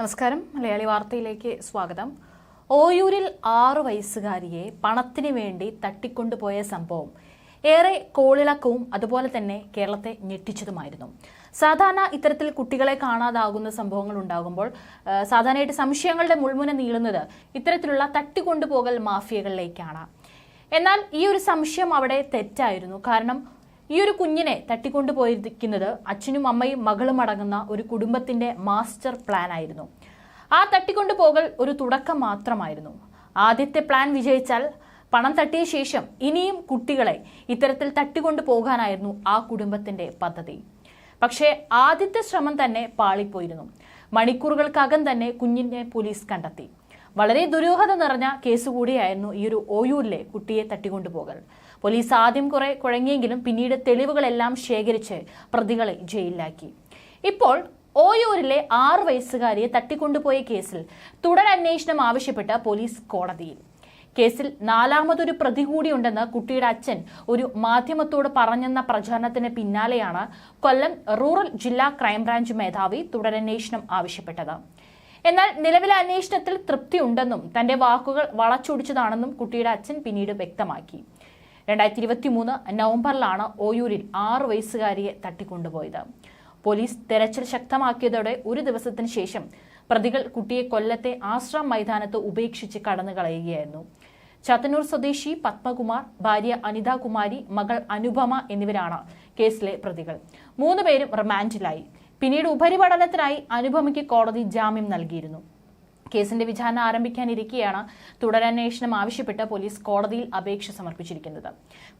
നമസ്കാരം. മലയാളി വാർത്തയിലേക്ക് സ്വാഗതം. ഓയൂരിൽ ആറു വയസ്സുകാരിയെ പണത്തിന് വേണ്ടി തട്ടിക്കൊണ്ടുപോയ സംഭവം ഏറെ കോളിളക്കവും അതുപോലെ തന്നെ കേരളത്തെ ഞെട്ടിച്ചതുമായിരുന്നു. സാധാരണ ഇത്തരത്തിൽ കുട്ടികളെ കാണാതാകുന്ന സംഭവങ്ങൾ ഉണ്ടാകുമ്പോൾ സാധാരണയായിട്ട് സംശയങ്ങളുടെ മുൾമുന നീളുന്നത് ഇത്തരത്തിലുള്ള തട്ടിക്കൊണ്ടുപോകൽ മാഫിയകളിലേക്കാണ്. എന്നാൽ ഈ ഒരു സംശയം അവിടെ തെറ്റായിരുന്നു. കാരണം ഈ ഒരു കുഞ്ഞിനെ തട്ടിക്കൊണ്ടുപോയിരിക്കുന്നത് അച്ഛനും അമ്മയും മകളും അടങ്ങുന്ന ഒരു കുടുംബത്തിന്റെ മാസ്റ്റർ പ്ലാൻ ആയിരുന്നു. ആ തട്ടിക്കൊണ്ടുപോകൽ ഒരു തുടക്കം മാത്രമായിരുന്നു. ആദ്യത്തെ പ്ലാൻ വിജയിച്ചാൽ പണം തട്ടിയ ശേഷം ഇനിയും കുട്ടികളെ ഇത്തരത്തിൽ തട്ടിക്കൊണ്ടു പോകാനായിരുന്നു ആ കുടുംബത്തിന്റെ പദ്ധതി. പക്ഷേ ആദ്യത്തെ ശ്രമം തന്നെ പാളിപ്പോയിരുന്നു. മണിക്കൂറുകൾക്കകം തന്നെ കുഞ്ഞിനെ പോലീസ് കണ്ടെത്തി. വളരെ ദുരൂഹത നിറഞ്ഞ കേസ് കൂടിയായിരുന്നു ഈ ഒരു ഓയൂരിലെ കുട്ടിയെ തട്ടിക്കൊണ്ടുപോകൽ. പോലീസ് ആദ്യം കുറെ കുഴങ്ങിയെങ്കിലും പിന്നീട് തെളിവുകളെല്ലാം ശേഖരിച്ച് പ്രതികളെ ജയിലിലാക്കി. ഇപ്പോൾ ഓയൂരിലെ ആറു വയസ്സുകാരിയെ തട്ടിക്കൊണ്ടുപോയ കേസിൽ തുടരന്വേഷണം ആവശ്യപ്പെട്ട് പോലീസ് കോടതിയിൽ. കേസിൽ നാലാമതൊരു പ്രതി കൂടിയുണ്ടെന്ന് കുട്ടിയുടെ അച്ഛൻ ഒരു മാധ്യമത്തോട് പറഞ്ഞെന്ന പ്രചാരണത്തിന് പിന്നാലെയാണ് കൊല്ലം റൂറൽ ജില്ലാ ക്രൈംബ്രാഞ്ച് മേധാവി തുടരന്വേഷണം ആവശ്യപ്പെട്ടത്. എന്നാൽ നിലവിലെ അന്വേഷണത്തിൽ തൃപ്തിയുണ്ടെന്നും തന്റെ വാക്കുകൾ വളച്ചൊടിച്ചതാണെന്നും കുട്ടിയുടെ അച്ഛൻ പിന്നീട് വ്യക്തമാക്കി. രണ്ടായിരത്തി ഇരുപത്തി മൂന്ന് നവംബറിലാണ് ഓയൂരിൽ ആറു വയസ്സുകാരിയെ തട്ടിക്കൊണ്ടുപോയത്. പോലീസ് തെരച്ചിൽ ശക്തമാക്കിയതോടെ ഒരു ദിവസത്തിന് ശേഷം പ്രതികൾ കുട്ടിയെ കൊല്ലത്തെ ആശ്രം മൈതാനത്ത് ഉപേക്ഷിച്ച് കടന്നു കളയുകയായിരുന്നു. ചാത്തന്നൂർ സ്വദേശി പത്മകുമാർ ഭാര്യ അനിതാകുമാരി മകൾ അനുപമ എന്നിവരാണ് കേസിലെ പ്രതികൾ. മൂന്നുപേരും റിമാൻഡിലായി. പിന്നീട് ഉപരിപഠനത്തിനായി അനുപമയ്ക്ക് കോടതി ജാമ്യം നൽകിയിരുന്നു. കേസിന്റെ വിചാരണ ആരംഭിക്കാനിരിക്കെയാണ് തുടരന്വേഷണം ആവശ്യപ്പെട്ട് പോലീസ് കോടതിയിൽ അപേക്ഷ സമർപ്പിച്ചിരിക്കുന്നത്.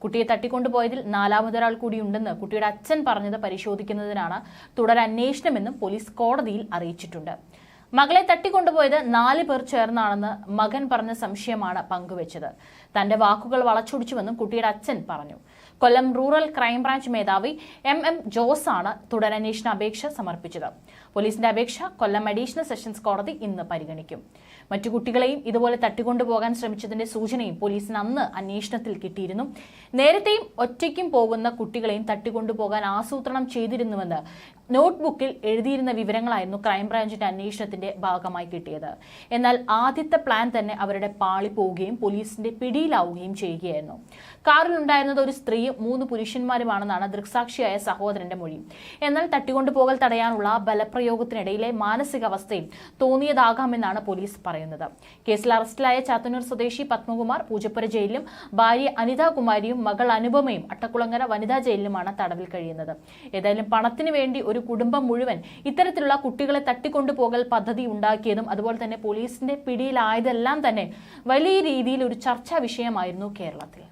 കുട്ടിയെ തട്ടിക്കൊണ്ടുപോയതിൽ നാലാമതൊരാൾ കൂടിയുണ്ടെന്ന് കുട്ടിയുടെ അച്ഛൻ പറഞ്ഞത് പരിശോധിക്കുന്നതിനാണ് തുടരന്വേഷണമെന്നും പോലീസ് കോടതിയിൽ അറിയിച്ചിട്ടുണ്ട്. മകളെ തട്ടിക്കൊണ്ടുപോയത് നാല് പേർ ചേർന്നാണെന്ന് മകൻ പറഞ്ഞ സംശയമാണ് പങ്കുവച്ചത്. തന്റെ വാക്കുകൾ വളച്ചൊടിച്ചുവെന്നും കുട്ടിയുടെ അച്ഛൻ പറഞ്ഞു. കൊല്ലം റൂറൽ ക്രൈംബ്രാഞ്ച് മേധാവി എം എം ജോസ് ആണ് തുടരന്വേഷണ അപേക്ഷ സമർപ്പിച്ചത്. പോലീസിന്റെ അപേക്ഷ കൊല്ലം അഡീഷണൽ സെഷൻസ് കോടതി ഇന്ന് പരിഗണിക്കും. മറ്റു കുട്ടികളെയും ഇതുപോലെ തട്ടിക്കൊണ്ടുപോകാൻ ശ്രമിച്ചതിന്റെ സൂചനയും പോലീസിന് അന്ന് അന്വേഷണത്തിൽ കിട്ടിയിരുന്നു. നേരത്തെയും ഒറ്റയ്ക്കും പോകുന്ന കുട്ടികളെയും തട്ടിക്കൊണ്ടുപോകാൻ ആസൂത്രണം ചെയ്തിരുന്നുവെന്ന് നോട്ട്ബുക്കിൽ എഴുതിയിരുന്ന വിവരങ്ങളായിരുന്നു ക്രൈംബ്രാഞ്ചിന്റെ അന്വേഷണത്തിന്റെ ഭാഗമായി കിട്ടിയത്. എന്നാൽ ആദ്യത്തെ പ്ലാൻ തന്നെ അവരുടെ പാളി പോവുകയും പോലീസിന്റെ പിടിയിലാവുകയും ചെയ്യുകയായിരുന്നു. കാറിലുണ്ടായിരുന്നത് ഒരു മൂന്ന് പുരുഷന്മാരുമാണെന്നാണ് ദൃക്സാക്ഷിയായ സഹോദരന്റെ മൊഴി. എന്നാൽ തട്ടിക്കൊണ്ടുപോകൽ തടയാനുള്ള ബലപ്രയോഗത്തിനിടയിലെ മാനസികാവസ്ഥയും തോന്നിയതാകാമെന്നാണ് പോലീസ് പറയുന്നത്. കേസിൽ അറസ്റ്റിലായ ചാത്തന്നൂർ സ്വദേശി പത്മകുമാർ പൂജപ്പുര ജയിലിലും ഭാര്യ അനിതാകുമാരിയും മകൾ അനുപമയും അട്ടക്കുളങ്ങര വനിതാ ജയിലിലുമാണ് തടവിൽ കഴിയുന്നത്. ഏതായാലും പണത്തിന് വേണ്ടി ഒരു കുടുംബം മുഴുവൻ ഇത്തരത്തിലുള്ള കുട്ടികളെ തട്ടിക്കൊണ്ടുപോകൽ പദ്ധതി ഉണ്ടാക്കിയതും അതുപോലെ തന്നെ പോലീസിന്റെ പിടിയിലായതെല്ലാം തന്നെ വലിയ രീതിയിൽ ഒരു ചർച്ചാ വിഷയമായിരുന്നു കേരളത്തിൽ.